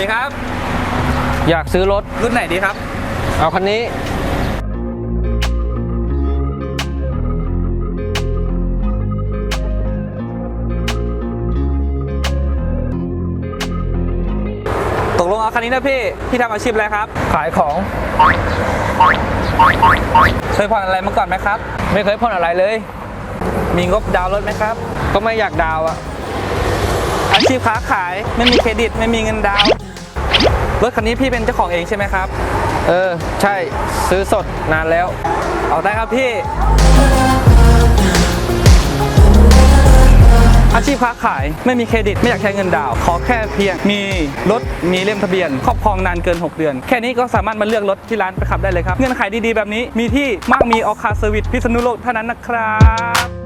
ดีครับ อยากซื้อรถรุ่นไหนดีครับ เอาคันนี้ ตกลงเอาคันนี้นะพี่ พี่ทำอาชีพอะไรครับ ขายของ เคยผ่อนอะไรมาก่อนไหมครับ ไม่เคยผ่อนอะไรเลย มีงบดาวน์รถไหมครับ ก็ไม่อยากดาวอะอาชีพค้าขายไม่มีเครดิตไม่มีเงินดาวน์ รถคันนี้พี่เป็นเจ้าของเองใช่ไหมครับ เออ ใช่ซื้อสดนานแล้ว เอาได้ครับพี่ อาชีพค้าขายไม่มีเครดิตไม่อยากใช้เงินดาว ขอแค่เพียงมีรถมีเล่มทะเบียน ครอบครองนานเกิน 6 เดือน แค่นี้ก็สามารถมาเลือกรถที่ร้านไปขับได้เลยครับ เงื่อนไขดีๆแบบนี้มีที่มากมีออคาเซอร์วิสพิษณุโลกเท่านั้นนะครับ